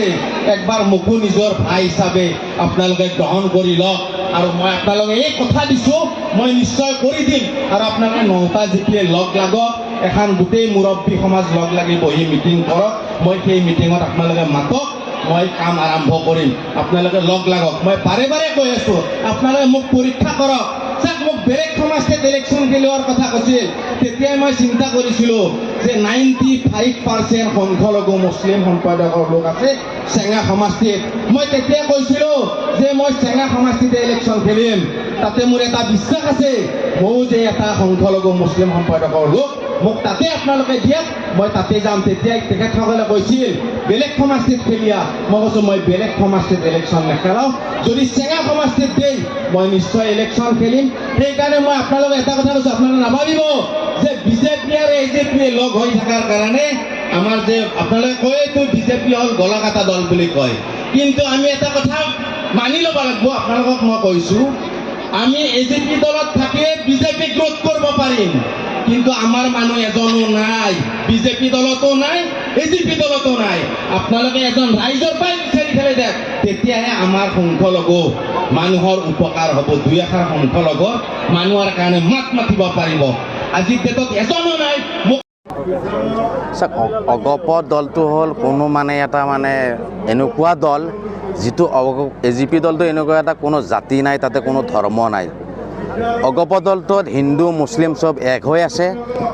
আছে। একবাৰ মোকো নিজৰ ভাই হিচাপে আপোনালোকে গ্ৰহণ কৰি লওক। আৰু মই আপোনালোকে এই কথা দিছোঁ মই নিশ্চয় কৰি দিম। আৰু আপোনালোকে নৌকা জিপিয়ে লগ লাগক এখন গোটেই মুৰব্বী সমাজ লগ লাগি বহি মিটিং কৰক মই সেই মিটিঙত আপোনালোকে মাতক মই কাম আৰম্ভ কৰিম। আপোনালোকে লগ লাগক। মই বাৰে বাৰে কৈ আছোঁ আপোনালোকে মোক পৰীক্ষা কৰক। চাওক মোক বেলেগ সমাজে ইলেকশ্যন খেলোৱাৰ কথা কৈছিল তেতিয়াই মই চিন্তা কৰিছিলোঁ যে নাইণ্টি ফাইভ পাৰ্চেণ্ট সংখ্যালঘু মুছলিম সম্প্ৰদায়ৰ লোক আছে চেঙা সমষ্টিত মই তেতিয়া কৈছিলোঁ যে মই চেঙা সমষ্টিতে ইলেকশ্যন খেলিম। তাতে মোৰ এটা বিশ্বাস আছে। ময়ো যে এটা সংখ্যালঘু মুছলিম সম্প্ৰদায়ৰ লোক মোক তাতে আপোনালোকে দিয়ক মই তাতে যাম তেতিয়াই তেখেতসকলে কৈছিল বেলেগ সমাজটিত খেলিয়া। মই কৈছোঁ মই বেলেগ সমাজটিত ইলেকশ্যন নেখেলাওঁ। যদি চেঙা সমাজটিত দেই মই নিশ্চয় ইলেকশ্যন খেলিম। সেইকাৰণে মই আপোনালোকে এটা কথা কৈছোঁ আপোনালোকে নাভাবিব যে বিজেপি আৰু এ জে পিয়ে লগ হৈ থকাৰ কাৰণে আমাৰ যে আপোনালোকে কয়েতো বিজেপি হ'ল গলা কাটা দল বুলি কয়। কিন্তু আমি এটা কথা মানি ল'ব লাগিব আপোনালোকক মই কৈছোঁ আমি এ জে পি দলত থাকিয়ে বিজেপিক ৰোধ কৰিব পাৰিম। কিন্তু আমাৰ মানুহ এজনো নাই বিজেপি দলতো নাই এ জি পি দলতো নাই। আপোনালোকে এজন ৰাইজৰ পৰাই বিচাৰি ফেলাই দিয়ক তেতিয়াহে আমাৰ সংখ্যালঘু মানুহৰ উপকাৰ হ'ব দুই এষাৰ সংখ্যালঘু মানুহৰ কাৰণে মাত মাতিব পাৰিব। আজিৰ ডেটত এজনো নাই অগপ দলটো হ'ল কোনো মানে এটা মানে এনেকুৱা দল যিটো এ জি পি দলটো এনেকুৱা এটা কোনো জাতি নাই তাতে কোনো ধৰ্ম নাই। অগপ দলটোত হিন্দু মুছলিম চব এক হৈ আছে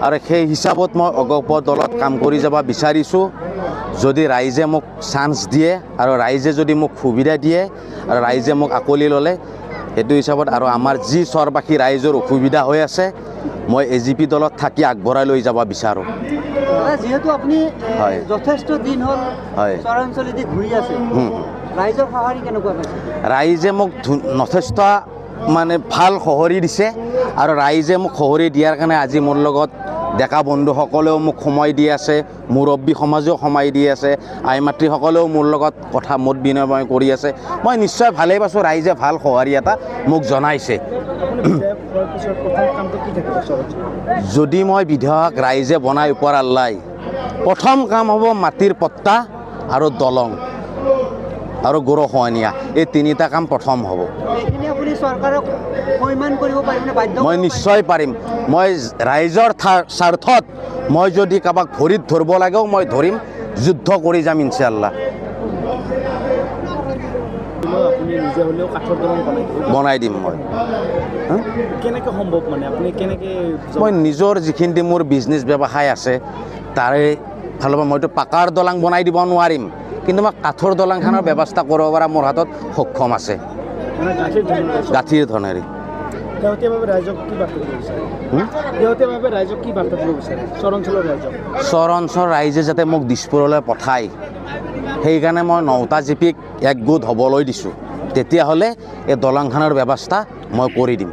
আৰু সেই হিচাপত মই অগপ দলত কাম কৰি যাব বিচাৰিছোঁ। যদি ৰাইজে মোক চান্স দিয়ে আৰু ৰাইজে যদি মোক সুবিধা দিয়ে আৰু ৰাইজে মোক আকোৱালি ল'লে সেইটো হিচাপত আৰু আমাৰ যি চৰবাসী ৰাইজৰ অসুবিধা হৈ আছে মই এ জি পি দলত থাকি আগবঢ়াই লৈ যাব বিচাৰোঁ যিহেতু আপুনি হয়। যথেষ্ট দিন হ'ল হয়। চৰাঞ্চলেদি ঘূৰি আছে। ৰাইজৰ সঁহাৰি কেনেকুৱা পাইছে ৰাইজে মোক যথেষ্ট মানে ভালো সঁহাৰি দিছে আৰু ৰাইজে মোক সঁহাৰি দিয়াৰ কাৰণে আজি মোৰ লগত ডেকা বন্ধুসকলেও মোক সময় দি আছে মুৰব্বী সমাজেও সময় দি আছে আই মাতৃসকলেও মোৰ লগত কথা মত বিনিময় কৰি আছে। মই নিশ্চয় ভালেই পাইছোঁ ৰাইজে ভাল সঁহাৰি এটা মোক জনাইছে। যদি মই বিধায়ক ৰাইজে বনাই ওপৰ আল্লাই প্ৰথম কাম হ'ব মাটিৰ পট্টা আৰু দলং। আৰু গৰখহনীয়া এই তিনিটা কাম প্ৰথম হ'ব। মই নিশ্চয় পাৰিম। মই ৰাইজৰ স্বাৰ্থত মই যদি কাৰোবাক ভৰিত ধৰিব লাগেও মই ধৰিম। যুদ্ধ কৰি যাম ইনশাল্লাহ আপুনি নিজে হ'লেও কাঠৰ দলং বনাই দিম মই। কেনেকৈ সম্ভৱ মানে? আপুনি কেনেকৈ মই নিজৰ যিখিনি মোৰ বিজনেছ ব্যৱসায় আছে তাৰে ফালৰ পৰা মইতো পাকাৰ দলং বনাই দিব নোৱাৰিম। কিন্তু মই কাঠৰ দলংখনৰ ব্যৱস্থা কৰিব পৰা মোৰ হাতত সক্ষম আছে। গাঁঠিৰ ধনেৰে শেহতীয়াভাৱে ৰাইজক কি বাৰ্তা দিব বিচাৰে? শেহতীয়াভাৱে ৰাইজক কি বাৰ্তা দিব বিচাৰে? চৰাঞ্চলৰ ৰাইজক। চৰ অঞ্চল ৰাইজে যাতে মোক দিছপুৰলৈ পঠায়। সেইকাৰণে মই নৌতা জিপিক একগোট হ'বলৈ দিছোঁ। তেতিয়াহ'লে এই দলংখনৰ ব্যৱস্থা মই কৰি দিম।